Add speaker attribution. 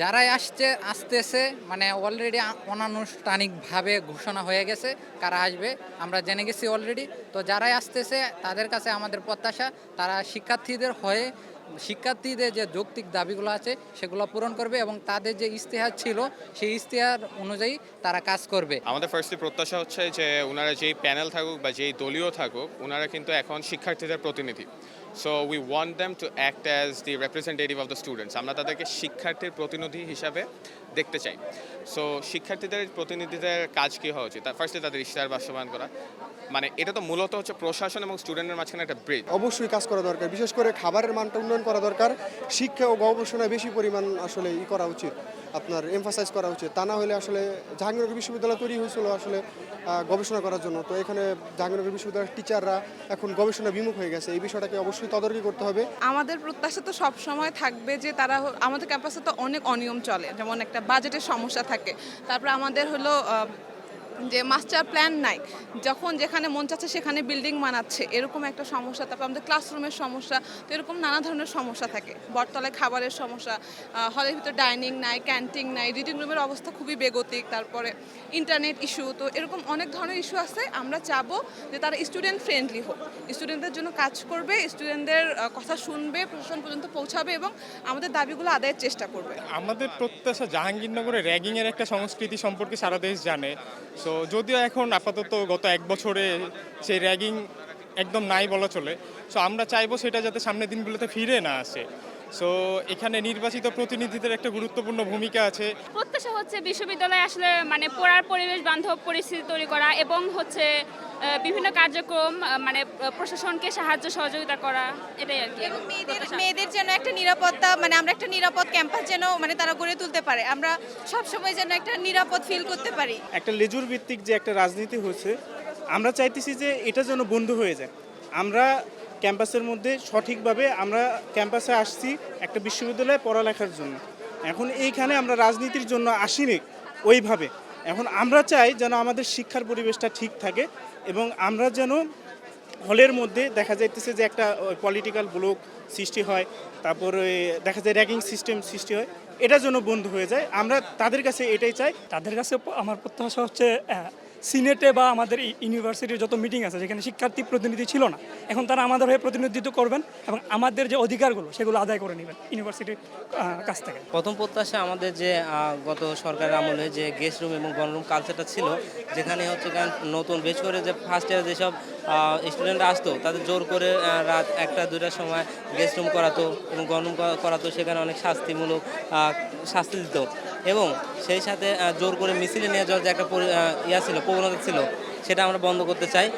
Speaker 1: যারাই আসছে, আসতেছে মানে অলরেডি অনানুষ্ঠানিকভাবে ঘোষণা হয়ে গেছে কারা আসবে, আমরা জেনে গেছি অলরেডি তো যারাই আসতেছে, তাদের কাছে আমাদের প্রত্যাশা, তারা শিক্ষার্থীদের হয়ে শিক্ষার্থীদের যে যৌক্তিক দাবিগুলো আছে সেগুলো পূরণ করবে এবং তাদের যে ইশতেহার ছিল সেই ইশতেহার অনুযায়ী তারা কাজ করবে।
Speaker 2: আমাদের ফার্স্টলি প্রত্যাশা হচ্ছে যে ওনারা যেই প্যানেল থাকুক বা যেই দলীয় থাকুক ওনারা কিন্তু এখন শিক্ষার্থীদের প্রতিনিধি। So we want them to act as the representative of the students আমরা তাদেরকে শিক্ষার্থীর প্রতিনিধি হিসাবে দেখতে চাই। সো শিক্ষার্থীদের প্রতিনিধিদের কাজ কী হওয়া উচিত? ফার্স্টলি তাদের ইশতেহার বাস্তবায়ন করা। মানে এটা তো মূলত হচ্ছে প্রশাসন এবং স্টুডেন্টের মাঝখানে একটা ব্রিজ
Speaker 3: অবশ্যই কাজ করা দরকার। বিশেষ করে খাবারের মানটা উন্নয়ন করা দরকার। শিক্ষা ও গবেষণায় বেশি পরিমাণ আসলে ই করা উচিত। আপনার এমফাসাইজ করা উচিত। তা না হলে আসলে জাহাঙ্গীরনগর বিশ্ববিদ্যালয় তৈরি হয়েছিল আসলে গবেষণা করার জন্য। তো এখানে জাহাঙ্গীরনগর বিশ্ববিদ্যালয়ের টিচাররা এখন গবেষণা বিমুখ হয়ে গেছে। এই বিষয়টাকে অবশ্যই তদারকি করতে হবে।
Speaker 4: আমাদের প্রত্যাশা তো সব সময় থাকবে যে তারা আমাদের ক্যাম্পাসে তো অনেক অনিয়ম চলে। যেমন একটা বাজেটের সমস্যা থাকে। তারপর আমাদের হলো যে মাস্টার প্ল্যান নাই। যখন যেখানে মন চাচ্ছে সেখানে বিল্ডিং বানাচ্ছে। এরকম একটা সমস্যা, তারপর আমাদের ক্লাসরুমের সমস্যা, তো এরকম নানা ধরনের সমস্যা থাকে। বটতলায় খাবারের সমস্যা হলের ভিতর ডাইনিং নাই ক্যান্টিন নাই রিডিং রুমের অবস্থা খুবই বেগতিক, তারপরে ইন্টারনেট ইস্যু তো এরকম অনেক ধরনের ইস্যু আছে। আমরা চাবো যে তারা স্টুডেন্ট ফ্রেন্ডলি হোক। স্টুডেন্টদের জন্য কাজ করবে স্টুডেন্টদের কথা শুনবে, প্রশাসন পর্যন্ত পৌঁছাবে এবং আমাদের দাবিগুলো আদায়ের চেষ্টা করবে।
Speaker 5: আমাদের প্রত্যাশা জাহাঙ্গীরনগরে র্যাগিংয়ের একটা সংস্কৃতি সম্পর্কে সারা দেশ জানে। সো যদিও এখন আপাতত গত এক বছরে সেই র্যাগিং একদম নাই বলা চলে। সো আমরা চাইব সেটা যাতে সামনের দিনগুলোতে ফিরে না আসে। সো এখানে নির্বাচিত প্রতিনিধিদের একটা গুরুত্বপূর্ণ ভূমিকা আছে।
Speaker 6: প্রত্যাশা হচ্ছে বিশ্ববিদ্যালয়ে আসলে মানে পড়ার পরিবেশ, বান্ধব পরিস্থিতি তৈরি করা এবং হচ্ছে বিভিন্ন কার্যক্রম মানে প্রশাসনকে সাহায্য সহযোগিতা করা এটাই আর কি।
Speaker 7: এবং মেয়েদের মেয়েদের যেন একটা নিরাপত্তা মানে আমরা একটা নিরাপদ ক্যাম্পাস যেন মানে তারা গড়ে তুলতে পারে। আমরা সব সময় যেন একটা নিরাপদ ফিল করতে পারি।
Speaker 8: একটা লেজুর ভিত্তিক যে একটা রাজনীতি হচ্ছে আমরা চাইতেছি যে এটা যেন বন্ধ হয়ে যায়। আমরা ক্যাম্পাসের মধ্যে সঠিকভাবে আমরা ক্যাম্পাসে আসছি একটা বিশ্ববিদ্যালয়ে পড়ালেখার জন্য। এখন এইখানে আমরা রাজনীতির জন্য আসিনি ওইভাবে। এখন আমরা চাই যেন আমাদের শিক্ষার পরিবেশটা ঠিক থাকে এবং আমরা যেন হলের মধ্যে দেখা যাইতেছে যে একটা পলিটিক্যাল ব্লক সৃষ্টি হয়, তারপরে দেখা যায় র্যাগিং সিস্টেম সৃষ্টি হয়, এটা যেন বন্ধ হয়ে যায়। আমরা তাদের কাছে এটাই চাই।
Speaker 9: তাদের কাছে আমার প্রত্যাশা হচ্ছে সিনেটে বা আমাদের ইউনিভার্সিটির যত মিটিং আছে যেখানে শিক্ষার্থী প্রতিনিধি ছিল না। এখন তারা আমাদের হয়ে প্রতিনিধিত্ব করবেন এবং আমাদের যে অধিকারগুলো, সেগুলো আদায় করে নেবেন ইউনিভার্সিটির কাছ থেকে।
Speaker 10: প্রথম প্রত্যাশা আমাদের যে গত সরকারের আমলে যে গেস্ট রুম এবং গণরুম কালচারটা ছিল, যেখানে হচ্ছে নতুন বেশ করে যে ফার্স্ট ইয়ার যেসব স্টুডেন্টরা আসতো, তাদের জোর করে রাত একটা, দুইটার সময় গেস্ট রুম করাতো এবং গণরুম করাতো, সেখানে অনেক শাস্তিমূলক শাস্তি দিত। এবং সেই সাথে জোর করে মিছিলে নিয়ে যাওয়ার যে একটা ইয়া ছিল, প্রবণতা ছিল, সেটা আমরা বন্ধ করতে চাই।